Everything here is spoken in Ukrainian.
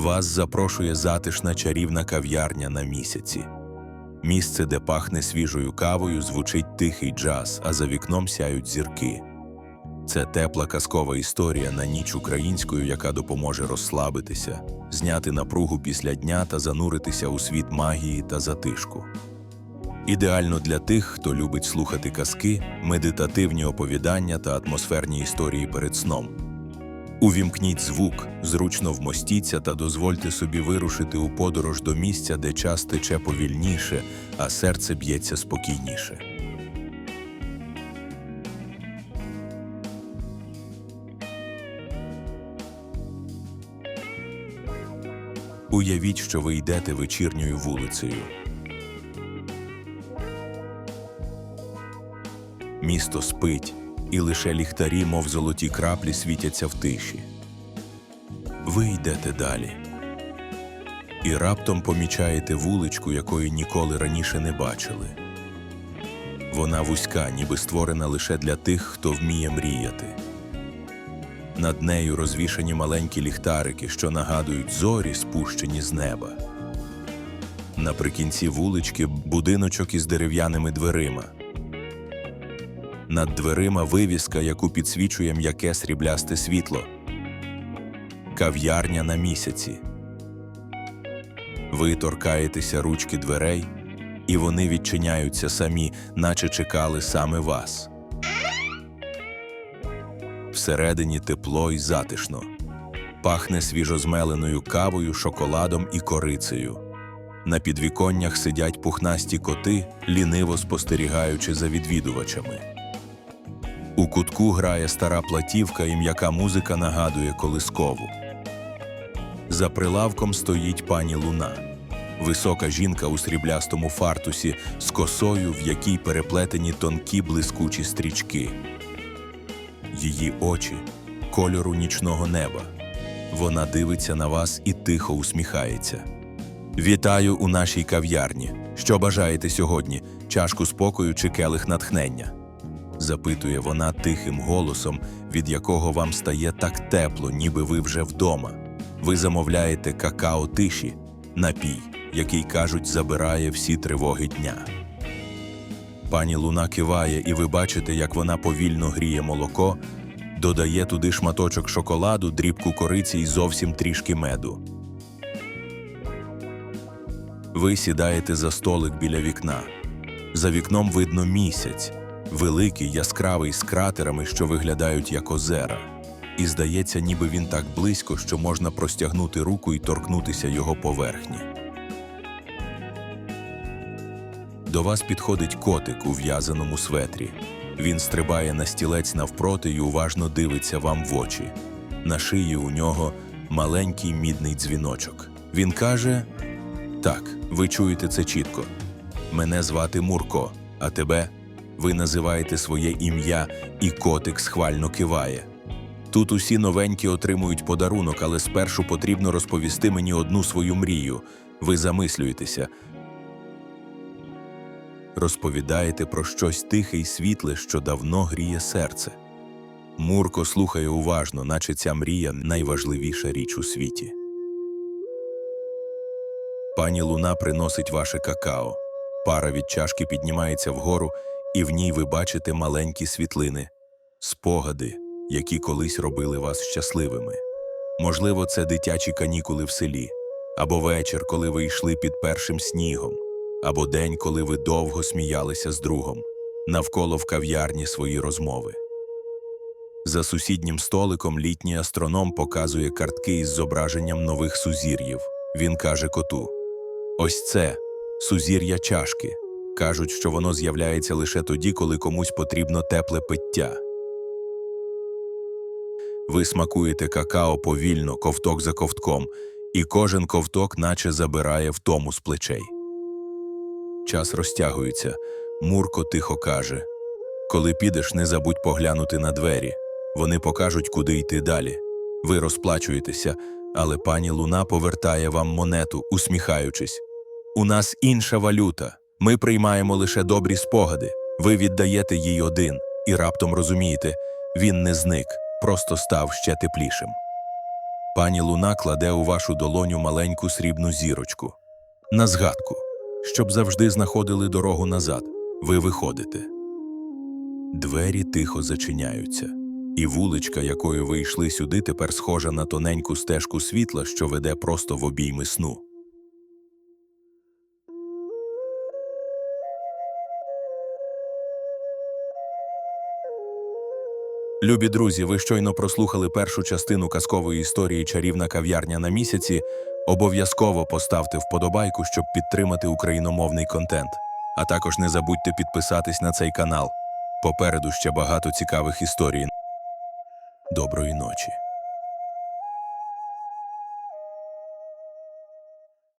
Вас запрошує затишна чарівна кав'ярня на місяці. Місце, де пахне свіжою кавою, звучить тихий джаз, а за вікном сяють зірки. Це тепла казкова історія на ніч українською, яка допоможе розслабитися, зняти напругу після дня та зануритися у світ магії та затишку. Ідеально для тих, хто любить слухати казки, медитативні оповідання та атмосферні історії перед сном. Увімкніть звук, зручно вмостіться та дозвольте собі вирушити у подорож до місця, де час тече повільніше, а серце б'ється спокійніше. Уявіть, що ви йдете вечірньою вулицею. Місто спить, і лише ліхтарі, мов золоті краплі, світяться в тиші. Ви йдете далі. І раптом помічаєте вуличку, якої ніколи раніше не бачили. Вона вузька, ніби створена лише для тих, хто вміє мріяти. Над нею розвішані маленькі ліхтарики, що нагадують зорі, спущені з неба. Наприкінці вулички будиночок із дерев'яними дверима. Над дверима вивіска, яку підсвічує м'яке сріблясте світло. Кав'ярня на місяці. Ви торкаєтеся ручки дверей, і вони відчиняються самі, наче чекали саме вас. Всередині тепло й затишно. Пахне свіжозмеленою кавою, шоколадом і корицею. На підвіконнях сидять пухнасті коти, ліниво спостерігаючи за відвідувачами. У кутку грає стара платівка, і м'яка музика нагадує колискову. За прилавком стоїть пані Луна, висока жінка у сріблястому фартусі з косою, в якій переплетені тонкі блискучі стрічки. Її очі кольору нічного неба. Вона дивиться на вас і тихо усміхається. Вітаю у нашій кав'ярні. Що бажаєте сьогодні? Чашку спокою чи келих натхнення? Запитує вона тихим голосом, від якого вам стає так тепло, ніби ви вже вдома. Ви замовляєте какао тиші, напій, який, кажуть, забирає всі тривоги дня. Пані Луна киває, і ви бачите, як вона повільно гріє молоко, додає туди шматочок шоколаду, дрібку кориці і зовсім трішки меду. Ви сідаєте за столик біля вікна. За вікном видно місяць, великий, яскравий з кратерами, що виглядають як озера. І здається, ніби він так близько, що можна простягнути руку і торкнутися його поверхні. До вас підходить котик у в'язаному светрі. Він стрибає на стілець навпроти і уважно дивиться вам в очі. На шиї у нього маленький мідний дзвіночок. Він каже: Так, ви чуєте це чітко. Мене звати Мурко, а тебе ви називаєте своє ім'я, і котик схвально киває. Тут усі новенькі отримують подарунок, але спершу потрібно розповісти мені одну свою мрію. Ви замислюєтеся. Розповідаєте про щось тихе й світле, що давно гріє серце. Мурко слухає уважно, наче ця мрія найважливіша річ у світі. Пані Луна приносить ваше какао. Пара від чашки піднімається вгору, і в ній ви бачите маленькі світлини, спогади, які колись робили вас щасливими. Можливо, це дитячі канікули в селі, або вечір, коли ви йшли під першим снігом, або день, коли ви довго сміялися з другом, навколо в кав'ярні свої розмови. За сусіднім столиком літній астроном показує картки із зображенням нових сузір'їв. Він каже коту: Ось це сузір'я чашки. Кажуть, що воно з'являється лише тоді, коли комусь потрібно тепле пиття. Ви смакуєте какао повільно, ковток за ковтком, і кожен ковток наче забирає втому з плечей. Час розтягується. Мурко тихо каже: Коли підеш, не забудь поглянути на двері. Вони покажуть, куди йти далі. Ви розплачуєтеся, але пані Луна повертає вам монету, усміхаючись. У нас інша валюта. Ми приймаємо лише добрі спогади. Ви віддаєте їй один, і раптом розумієте, він не зник, просто став ще теплішим. Пані Луна кладе у вашу долоню маленьку срібну зірочку. На згадку, щоб завжди знаходили дорогу назад. Ви виходите. Двері тихо зачиняються, і вуличка, якою ви йшли сюди, тепер схожа на тоненьку стежку світла, що веде просто в обійми сну. Любі друзі, ви щойно прослухали першу частину казкової історії Чарівна кав'ярня на місяці. Обов'язково поставте вподобайку, щоб підтримати україномовний контент. А також не забудьте підписатись на цей канал. Попереду ще багато цікавих історій. Доброї ночі.